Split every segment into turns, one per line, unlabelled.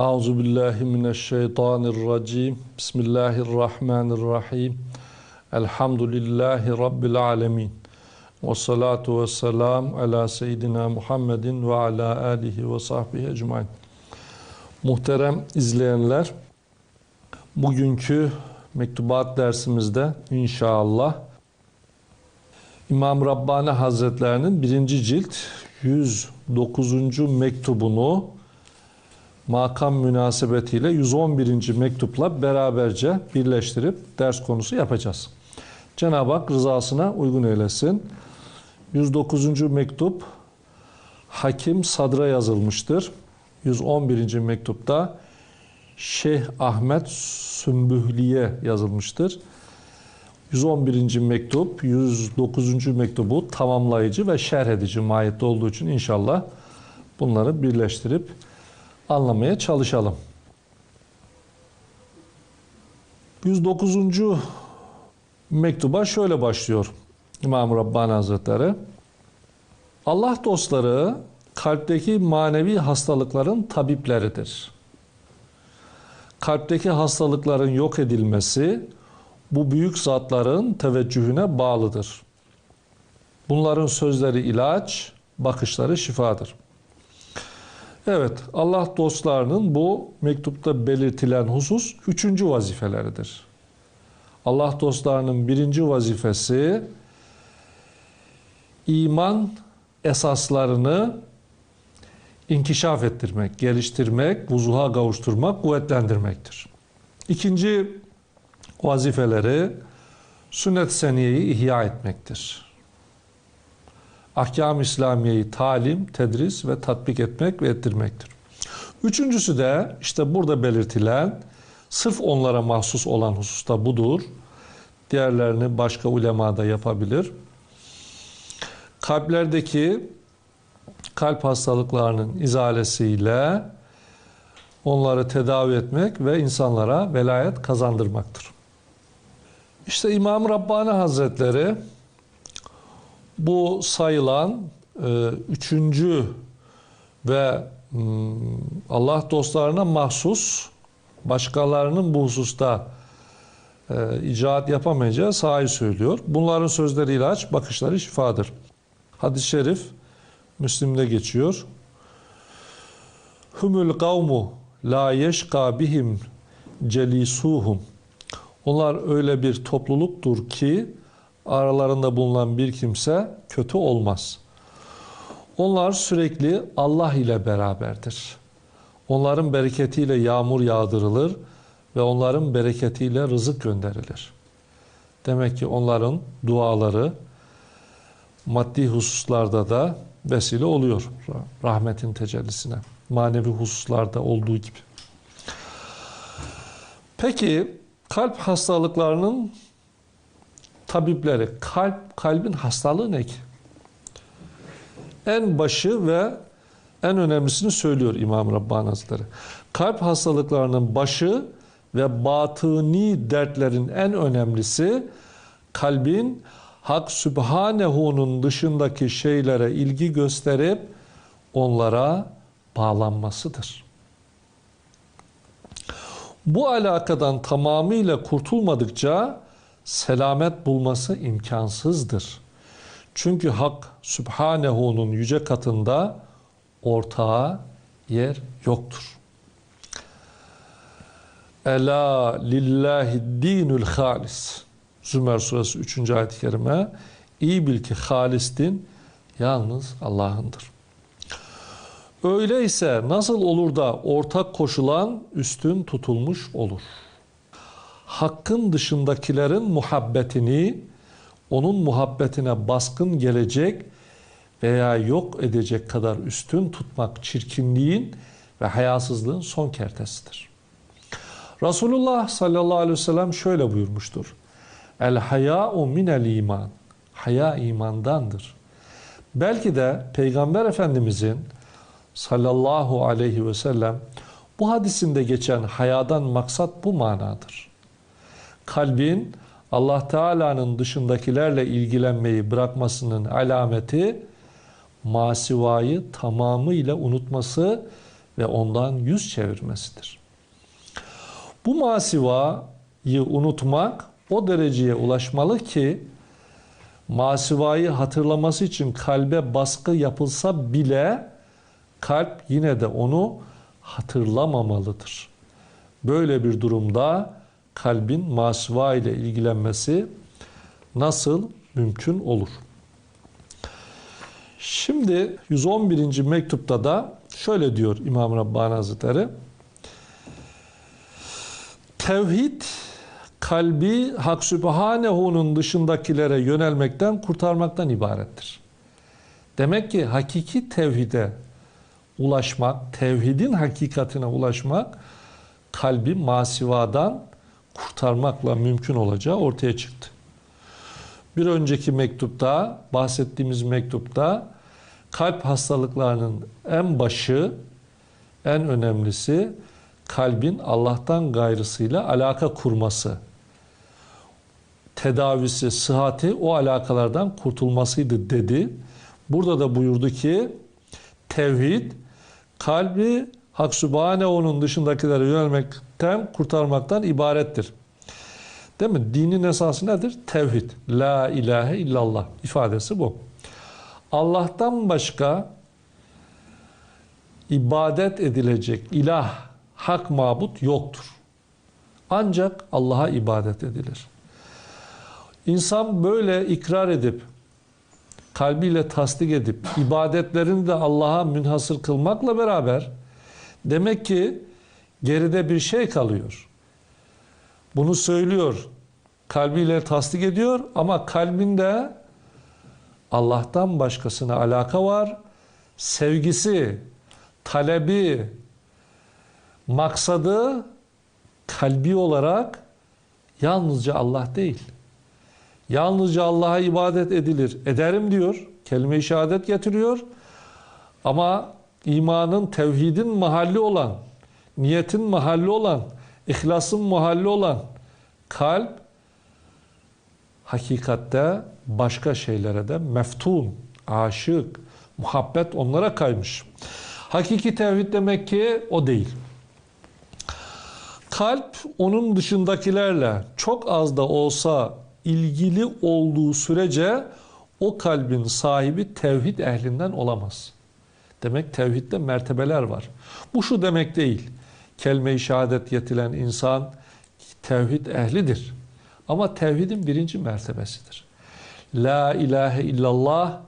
Euzu billahi mineşşeytanirracim. Bismillahirrahmanirrahim. Elhamdülillahi rabbil alamin. Ve salatu ve selam ala seyyidina Muhammedin ve ala alihi ve sahbihi ecmaîn. Muhterem izleyenler, bugünkü mektubat dersimizde inşallah İmam Rabbani Hazretlerinin birinci cilt 109. mektubunu makam münasebetiyle 111. mektupla beraberce birleştirip ders konusu yapacağız. Cenab-ı Hak rızasına uygun eylesin. 109. mektup Hakim Sadra yazılmıştır. 111. mektupta Şeyh Ahmet Sümbühliye yazılmıştır. 111. mektup, 109. mektubu tamamlayıcı ve şerh edici mahiyette olduğu için inşallah bunları birleştirip anlamaya çalışalım. 109. mektuba şöyle başlıyor İmam Rabbani Hazretleri. Allah dostları kalpteki manevi hastalıkların tabipleridir. Kalpteki hastalıkların yok edilmesi bu büyük zatların teveccühüne bağlıdır. Bunların sözleri ilaç, bakışları şifadır. Evet, Allah dostlarının bu mektupta belirtilen husus üçüncü vazifeleridir. Allah dostlarının birinci vazifesi iman esaslarını inkişaf ettirmek, geliştirmek, vuzuha kavuşturmak, kuvvetlendirmektir. İkinci vazifeleri sünnet seniyeyi ihya etmektir. Ahkam-ı İslamiye'yi talim, tedris ve tatbik etmek ve ettirmektir. Üçüncüsü de işte burada belirtilen sırf onlara mahsus olan hususta budur. Diğerlerini başka ulema da yapabilir. Kalplerdeki kalp hastalıklarının izalesiyle onları tedavi etmek ve insanlara velayet kazandırmaktır. İşte İmam Rabbani Hazretleri bu sayılan e, üçüncü ve hmm, Allah dostlarına mahsus başkalarının bu hususta e, icraat yapamayacağı sahi söylüyor. Bunların sözleri ilaç, bakışları şifadır. Hadis-i şerif Müslim'de geçiyor. Humul kavmu la yeşka bihim celisuhum. Onlar öyle bir topluluktur ki aralarında bulunan bir kimse kötü olmaz. Onlar sürekli Allah ile beraberdir. Onların bereketiyle yağmur yağdırılır ve onların bereketiyle rızık gönderilir. Demek ki onların duaları maddi hususlarda da vesile oluyor rahmetin tecellisine. Manevi hususlarda olduğu gibi. Peki kalp hastalıklarının tabipleri kalp kalbin hastalığı ne ki? En başı ve en önemlisini söylüyor İmam Rabbani Hazretleri. Kalp hastalıklarının başı ve batıni dertlerin en önemlisi kalbin Hak Sübhanehu'nun dışındaki şeylere ilgi gösterip onlara bağlanmasıdır. Bu alakadan tamamıyla kurtulmadıkça selamet bulması imkansızdır. Çünkü Hak Sübhanehu'nun yüce katında ortağa yer yoktur. Ela lillahi dinul halis. Zümer suresi 3. ayet-i kerime. İyi bil ki halis din yalnız Allah'ındır. Öyleyse nasıl olur da ortak koşulan üstün tutulmuş olur? Hakkın dışındakilerin muhabbetini, onun muhabbetine baskın gelecek veya yok edecek kadar üstün tutmak çirkinliğin ve hayasızlığın son kertesidir. Resulullah sallallahu aleyhi ve sellem şöyle buyurmuştur. El haya'u minel iman. Haya imandandır. Belki de Peygamber Efendimizin sallallahu aleyhi ve sellem bu hadisinde geçen hayadan maksat bu manadır. Kalbin Allah Teala'nın dışındakilerle ilgilenmeyi bırakmasının alameti masivayı tamamıyla unutması ve ondan yüz çevirmesidir. Bu masivayı unutmak o dereceye ulaşmalı ki masivayı hatırlaması için kalbe baskı yapılsa bile kalp yine de onu hatırlamamalıdır. Böyle bir durumda kalbin masiva ile ilgilenmesi nasıl mümkün olur? Şimdi 111. mektupta da şöyle diyor İmam Rabbani Hazretleri. Tevhid kalbi Hak Sübhanehu'nun dışındakilere yönelmekten, kurtarmaktan ibarettir. Demek ki hakiki tevhide ulaşmak, tevhidin hakikatine ulaşmak kalbi masivadan kurtarmakla mümkün olacağı ortaya çıktı. Bir önceki mektupta, bahsettiğimiz mektupta kalp hastalıklarının en başı, en önemlisi kalbin Allah'tan gayrısıyla alaka kurması. Tedavisi, sıhhati o alakalardan kurtulmasıydı dedi. Burada da buyurdu ki tevhid kalbi Hak Sübhanehu'nun dışındakilere yönelmekten, kurtarmaktan ibarettir. Değil mi? Dinin esası nedir? Tevhid. La ilahe illallah ifadesi bu. Allah'tan başka ibadet edilecek ilah, hak mabut yoktur. Ancak Allah'a ibadet edilir. İnsan böyle ikrar edip, kalbiyle tasdik edip, ibadetlerini de Allah'a münhasır kılmakla beraber, demek ki geride bir şey kalıyor. Bunu söylüyor, kalbiyle tasdik ediyor ama kalbinde Allah'tan başkasına alaka var. Sevgisi, talebi, maksadı kalbi olarak yalnızca Allah değil. Yalnızca Allah'a ibadet edilir. Ederim diyor. Kelime-i şehadet getiriyor. Ama imanın, tevhidin mahalli olan, niyetin mahalli olan, ihlasın mahalli olan kalp hakikatte başka şeylere de meftun, aşık, muhabbet onlara kaymış. Hakiki tevhid demek ki o değil. Kalp onun dışındakilerle çok az da olsa ilgili olduğu sürece o kalbin sahibi tevhid ehlinden olamaz. Demek tevhidde mertebeler var. Bu şu demek değil. Kelime-i şehadet yetilen insan tevhid ehlidir. Ama tevhidin birinci mertebesidir. La ilahe illallah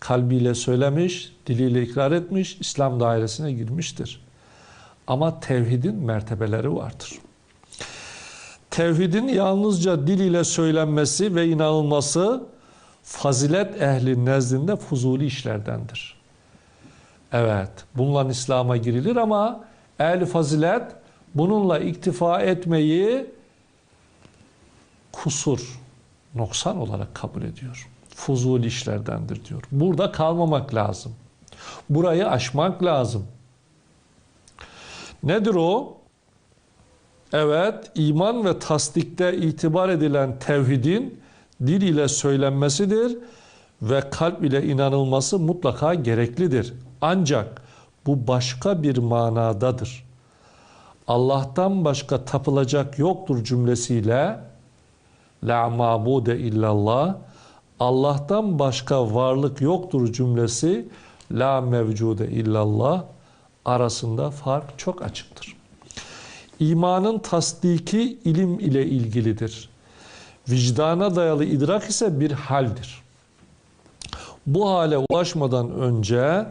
kalbiyle söylemiş, diliyle ikrar etmiş, İslam dairesine girmiştir. Ama tevhidin mertebeleri vardır. Tevhidin yalnızca dil ile söylenmesi ve inanılması fazilet ehli nezdinde fuzuli işlerdendir. Evet, bununla İslam'a girilir ama ehl fazilet bununla iktifa etmeyi kusur, noksan olarak kabul ediyor. Fuzul işlerdendir diyor. Burada kalmamak lazım. Burayı aşmak lazım. Nedir o? Evet, iman ve tasdikte itibar edilen tevhidin dil ile söylenmesidir ve kalp ile inanılması mutlaka gereklidir. Ancak bu başka bir manadadır. Allah'tan başka tapılacak yoktur cümlesiyle La mabude illallah Allah'tan başka varlık yoktur cümlesi La mevcude illallah arasında fark çok açıktır. İmanın tasdiki ilim ile ilgilidir. Vicdana dayalı idrak ise bir haldir. Bu hale ulaşmadan önce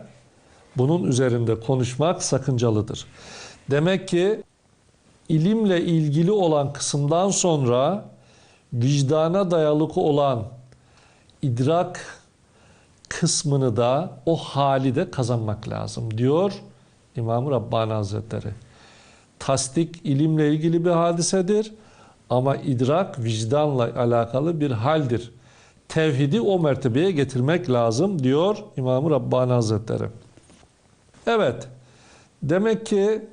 bunun üzerinde konuşmak sakıncalıdır. Demek ki ilimle ilgili olan kısımdan sonra vicdana dayalık olan idrak kısmını da o hali de kazanmak lazım diyor İmam-ı Rabbani Hazretleri. Tasdik ilimle ilgili bir hadisedir ama idrak vicdanla alakalı bir haldir. Tevhidi o mertebeye getirmek lazım diyor İmam-ı Rabbani Hazretleri. Evet, demek ki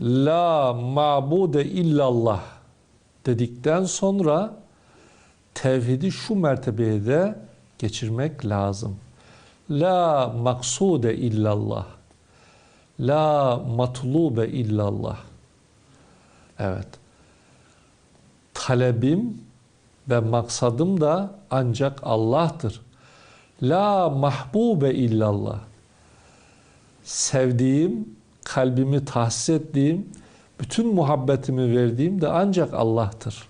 La mabude illallah dedikten sonra tevhidi şu mertebeye de geçirmek lazım. La maksude illallah. La matlube illallah. Evet. Talebim ve maksadım da ancak Allah'tır. La mahbube illallah. Sevdiğim, kalbimi tahsis ettiğim, bütün muhabbetimi verdiğim de ancak Allah'tır.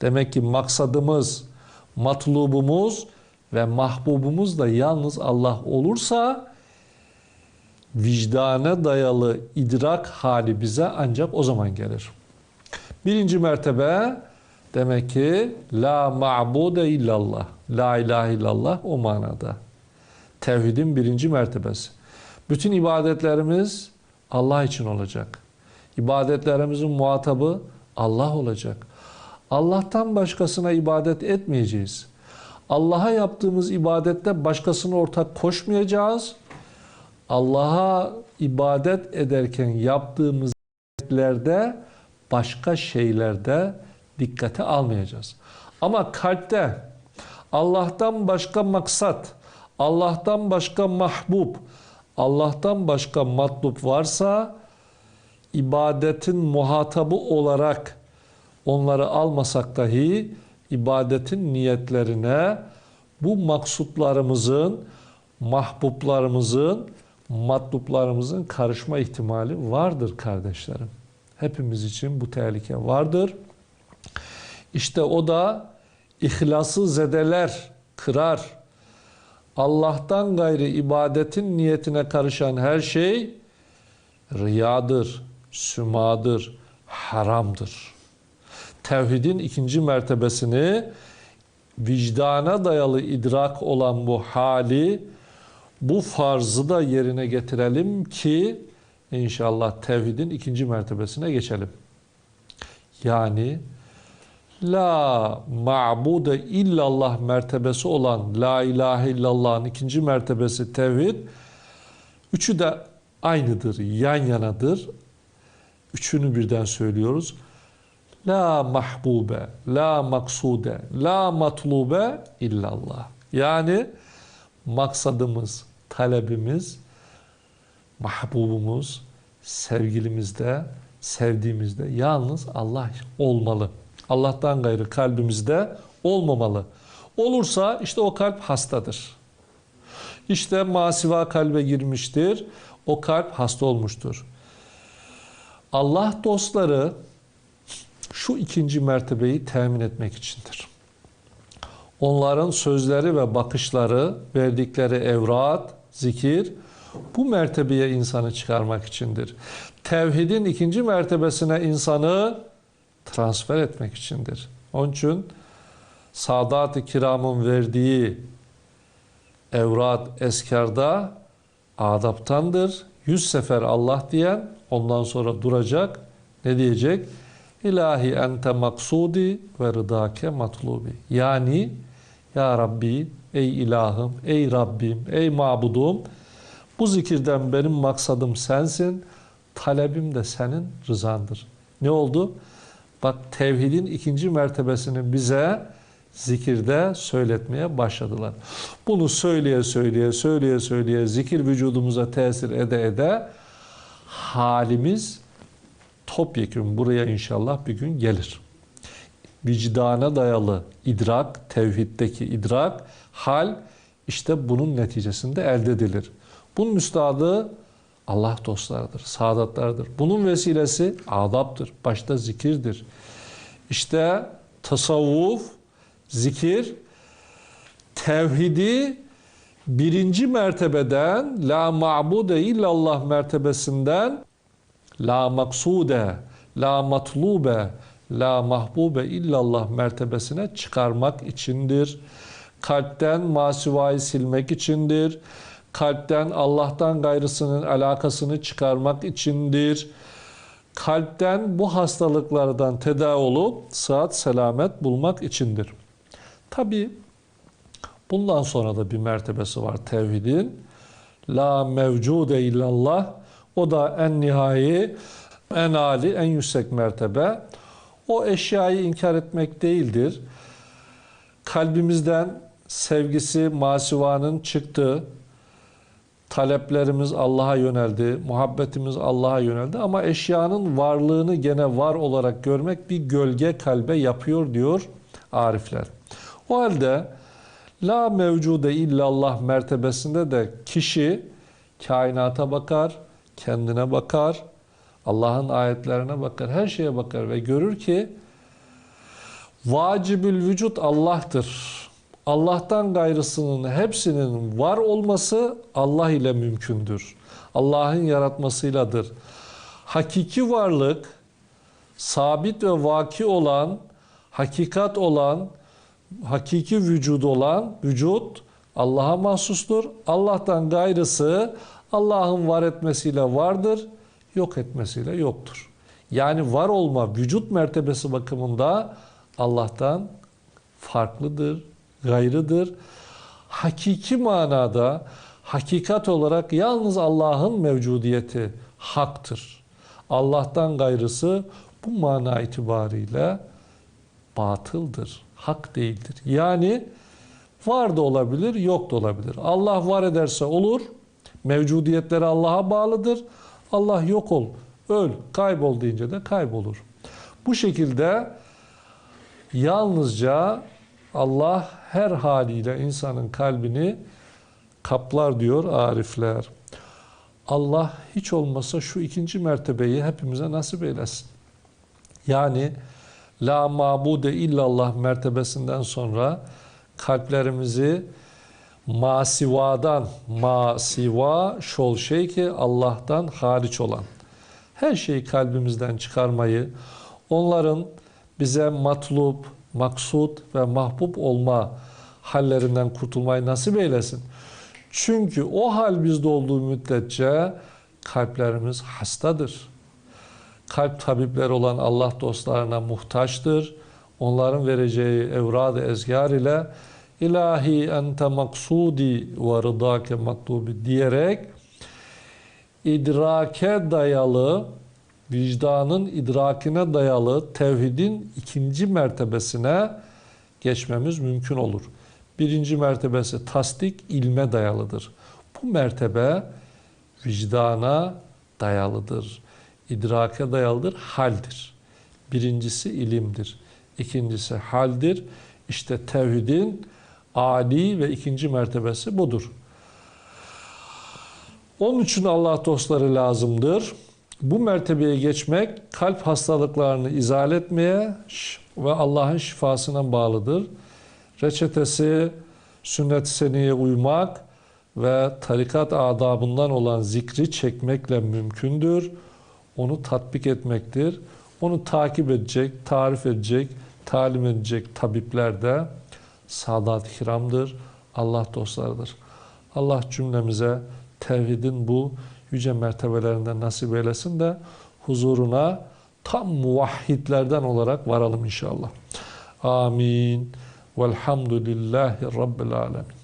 Demek ki maksadımız, matlubumuz ve mahbubumuz da yalnız Allah olursa vicdana dayalı idrak hali bize ancak o zaman gelir. Birinci mertebe demek ki la ma'bude illallah. La ilahe illallah o manada. Tevhidin birinci mertebesi. Bütün ibadetlerimiz Allah için olacak. İbadetlerimizin muhatabı Allah olacak. Allah'tan başkasına ibadet etmeyeceğiz. Allah'a yaptığımız ibadette başkasına ortak koşmayacağız. Allah'a ibadet ederken yaptığımız ibadetlerde başka şeylerde dikkate almayacağız. Ama kalpte Allah'tan başka maksat, Allah'tan başka mahbub, Allah'tan başka matlub varsa ibadetin muhatabı olarak onları almasak dahi ibadetin niyetlerine bu maksutlarımızın, mahbublarımızın, matluplarımızın karışma ihtimali vardır kardeşlerim. Hepimiz için bu tehlike vardır. İşte o da ihlası zedeler, kırar. Allah'tan gayrı ibadetin niyetine karışan her şey riyadır, sümadır, haramdır. Tevhidin ikinci mertebesini vicdana dayalı idrak olan bu hali, bu farzı da yerine getirelim ki inşallah tevhidin ikinci mertebesine geçelim. Yani La ma'bude illallah mertebesi olan La ilahe illallah'ın ikinci mertebesi tevhid. Üçü de aynıdır, yan yanadır. Üçünü birden söylüyoruz. La mahbube, la maksude, la matlube illallah. Yani maksadımız, talebimiz, mahbubumuz, sevgilimizde, sevdiğimizde yalnız Allah olmalı. Allah'tan gayrı kalbimizde olmamalı. Olursa işte o kalp hastadır. İşte masiva kalbe girmiştir. O kalp hasta olmuştur. Allah dostları şu ikinci mertebeyi temin etmek içindir. Onların sözleri ve bakışları, verdikleri evrat, zikir bu mertebeye insanı çıkarmak içindir. Tevhidin ikinci mertebesine insanı transfer etmek içindir. Onun için Sadat-ı Kiram'ın verdiği evrat eskarda adaptandır. Yüz sefer Allah diyen ondan sonra duracak. Ne diyecek? İlahi ente maksudi ve rıdake matlubi. Yani ya Rabbi, ey ilahım, ey Rabbim, ey mabudum bu zikirden benim maksadım sensin, talebim de senin rızandır. Ne oldu? Bak tevhidin ikinci mertebesini bize zikirde söyletmeye başladılar. Bunu söyleye söyleye söyleye söyleye zikir vücudumuza tesir ede ede halimiz topyekun buraya inşallah bir gün gelir. Vicdana dayalı idrak, tevhiddeki idrak, hal işte bunun neticesinde elde edilir. Bunun müstahadı Allah dostlarıdır, saadatlardır. Bunun vesilesi adaptır, başta zikirdir. İşte tasavvuf, zikir, tevhidi birinci mertebeden la ma'bude illallah mertebesinden la maksude, la matlube, la mahbube illallah mertebesine çıkarmak içindir. Kalpten masivayı silmek içindir. Kalpten Allah'tan gayrısının alakasını çıkarmak içindir. Kalpten bu hastalıklardan tedavi olup sıhhat selamet bulmak içindir. Tabi bundan sonra da bir mertebesi var tevhidin. La mevcude illallah o da en nihai, en âli, en yüksek mertebe. O eşyayı inkar etmek değildir. Kalbimizden sevgisi masivanın çıktığı, taleplerimiz Allah'a yöneldi, muhabbetimiz Allah'a yöneldi ama eşyanın varlığını gene var olarak görmek bir gölge kalbe yapıyor diyor arifler. O halde la mevcude illallah mertebesinde de kişi kainata bakar, kendine bakar, Allah'ın ayetlerine bakar, her şeye bakar ve görür ki vacibül vücut Allah'tır. Allah'tan gayrısının hepsinin var olması Allah ile mümkündür. Allah'ın yaratmasıyladır. Hakiki varlık, sabit ve vaki olan, hakikat olan, hakiki vücud olan vücut Allah'a mahsustur. Allah'tan gayrısı Allah'ın var etmesiyle vardır, yok etmesiyle yoktur. Yani var olma, vücut mertebesi bakımında Allah'tan farklıdır, gayrıdır. Hakiki manada, hakikat olarak yalnız Allah'ın mevcudiyeti haktır. Allah'tan gayrısı bu mana itibariyle batıldır, hak değildir. Yani var da olabilir, yok da olabilir. Allah var ederse olur, mevcudiyetleri Allah'a bağlıdır. Allah yok ol, öl, kaybol deyince de kaybolur. Bu şekilde yalnızca Allah her haliyle insanın kalbini kaplar diyor arifler. Allah hiç olmasa şu ikinci mertebeyi hepimize nasip eylesin. Yani la mabude illallah mertebesinden sonra kalplerimizi masivadan, masiva şol şey ki Allah'tan hariç olan her şeyi kalbimizden çıkarmayı, onların bize matlup, maksut ve mahbub olma hallerinden kurtulmayı nasip eylesin. Çünkü o hal bizde olduğu müddetçe kalplerimiz hastadır. Kalp tabipleri olan Allah dostlarına muhtaçtır. Onların vereceği evrad-ı ezgar ile ilahi ente maksudi ve rıdake matlubi diyerek idrake dayalı vicdanın idrakine dayalı tevhidin ikinci mertebesine geçmemiz mümkün olur. Birinci mertebesi tasdik ilme dayalıdır. Bu mertebe vicdana dayalıdır. İdrake dayalıdır, haldir. Birincisi ilimdir. İkincisi haldir. İşte tevhidin âli ve ikinci mertebesi budur. Onun için Allah dostları lazımdır. Bu mertebeye geçmek kalp hastalıklarını izale etmeye ve Allah'ın şifasına bağlıdır. Reçetesi sünnet-i seneye uymak ve tarikat adabından olan zikri çekmekle mümkündür. Onu tatbik etmektir. Onu takip edecek, tarif edecek, talim edecek tabipler de sadat-ı kiramdır. Allah dostlarıdır. Allah cümlemize tevhidin bu yüce mertebelerinden nasip eylesin de huzuruna tam muvahhidlerden olarak varalım inşallah. Amin. Velhamdülillahi Rabbil Alemin.